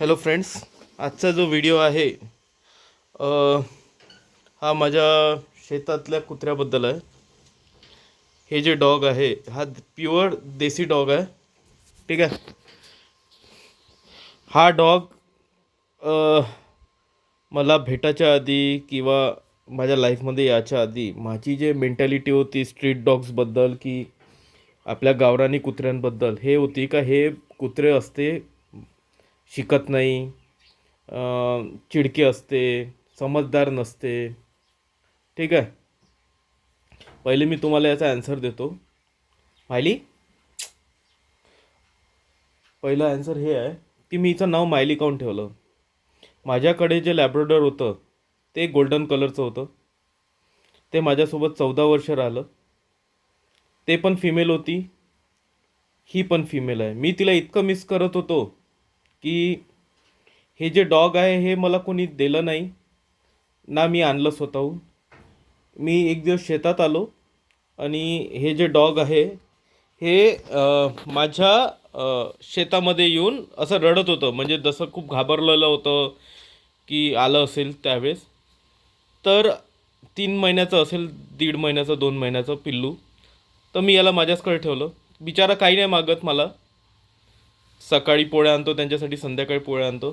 Hello friends आजचा जो video आहे हा माझ्या शेतातल्या कुत्र्याबद्दल आहे. हे जे डॉग आहे हा प्युअर देसी डॉग आहे. ठीक आहे? हा डॉग मला भेटायच्या आधी किंवा माझ्या लाईफमध्ये याच्या आधी माझी जे मेंटॅलिटी होती स्ट्रीट डॉग्सबद्दल की आपल्या गावरानी कुत्र्यांबद्दल हे होती का हे कुत्रे असते शिकत नाही. चिडकी चिडके असते समजदार नसते. ठीक आहे? पहिले मी तुम्हाला याचा ॲन्सर देतो. मायली? पहिलं ॲन्सर हे आहे की मी हिचं नाव मायली काऊन ठेवलं? माझ्याकडे जे लॅब्रोडर होतं ते गोल्डन कलरचं होतं. ते माझ्यासोबत चौदा वर्ष राहिलं. ते पण फिमेल होती. ही पण फिमेल आहे. मी तिला इतकं मिस करत होतो. की हे जे डॉग आहे हे मला कोणी दिलं नाही. ना मी आणलं स्वतःहून. मी एक दिवस शेतात आलो आणि हे जे डॉग आहे हे माझ्या शेतामध्ये येऊन असं रडत होतं. म्हणजे जसं खूप घाबरलेलं होतं की आलं असेल त्यावेळेस. तर तीन महिन्याचं असेल दीड महिन्याचं दोन महिन्याचं पिल्लू. तर मी याला माझ्याचकडे ठेवलं. बिचारा काही नाही मागत मला. सकाळी पोळ्या आणतो त्यांच्यासाठी संध्याकाळी पोळ्या आणतो.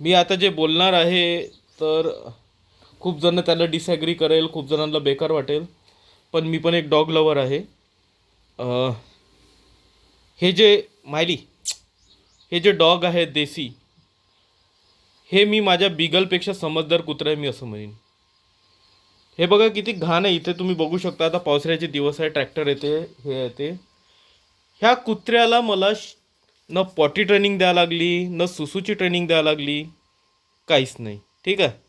मी आता जे बोलणार आहे तर खूप जण त्याला डिसॲग्री करेल खूप जणांना बेकार वाटेल पण मी पण एक डॉग लवर आहे. हे जे मायली हे जे डॉग आहे देसी हे मी माझ्या बिगलपेक्षा समजदार कुत्रा आहे मी असं म्हणेन. हे बघा किती घाण आहे इथे तुम्ही बघू शकता आता पावसाळ्याचे दिवस आहे ट्रॅक्टर येते हे येते. ह्या कुत्र्याला मला श- न पॉटी ट्रेनिंग द्यायला लागली न सुसूची ट्रेनिंग द्यायला लागली काहीच नाही. ठीक आहे?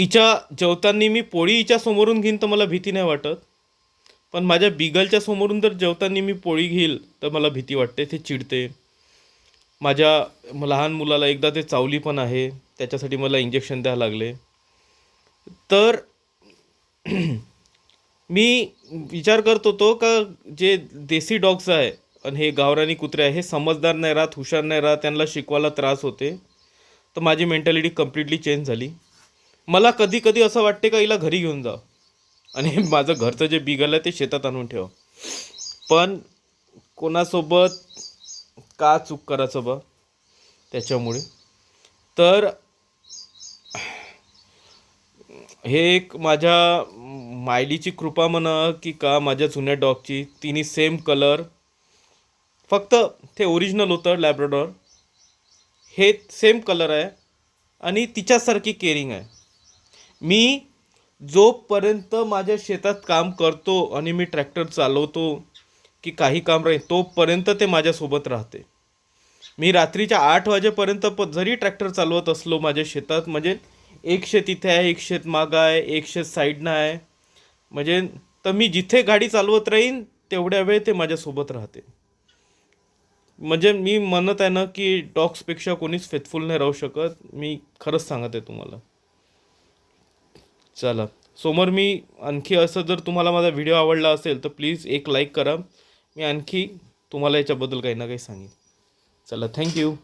हिच्या जेवताना मी पोळी हिच्या समोरून घेईन तर मला भीती नाही वाटत. पण माझ्या बिगलच्या समोरून जर जेवताना मी पोळी घेईल तर मला भीती वाटते ते चिडते. माझ्या लहान मुलाला एकदा ते चावली पण आहे त्याच्यासाठी मला इंजेक्शन द्यावं लागले. तर मी विचार करत होतो का जे देसी डॉग्स आहे आणि हे गावरानी कुत्रे आहे हे समजदार नाही राहत हुशार नाही राहत त्यांना शिकवायला त्रास होते. तर माझी मेंटॅलिटी कम्प्लिटली चेंज झाली. मला कधी कधी असं वाटते का हिला घरी घेऊन जा. आणि माझं घरचं जे बिगल आहे ते शेतात आणून ठेव. पण कोणासोबत का चूक करायचं बा? त्याच्यामुळे. तर हे एक माझ्या मायलीची कृपा म्हणा की का माझ्या जुन्या डॉगची तिन्ही सेम कलर. फक्त ते ओरिजिनल होतं लॅब्राडॉर हे सेम कलर आहे आणि तिच्यासारखी केअरिंग आहे. मी जोपर्यंत माझ्या शेतात काम करतो आणि मी ट्रॅक्टर चालवतो की काही काम राहील तोपर्यंत ते माझ्यासोबत राहते. मी रात्रीच्या आठ वाजेपर्यंत प जरी ट्रॅक्टर चालवत असलो माझ्या शेतात म्हणजे एक शेत इथे आहे एक शेत मागं आहे एक शेत साईडनं आहे म्हणजे तर मी जिथे गाडी चालवत राहीन तेवढ्या वेळ ते माझ्यासोबत राहते म्हणजे मी म्हणत आहे ना की डॉग्सपेक्षा कोणीच फेथफुल नाही राहू शकत. मी खरंच सांगत आहे तुम्हाला. चला. समोर मी आणखी असं जर तुम्हाला माझा व्हिडिओ आवडला असेल तर प्लीज एक लाईक करा. मी आणखी तुम्हाला याच्याबद्दल काही ना काही सांगेन. चला थँक्यू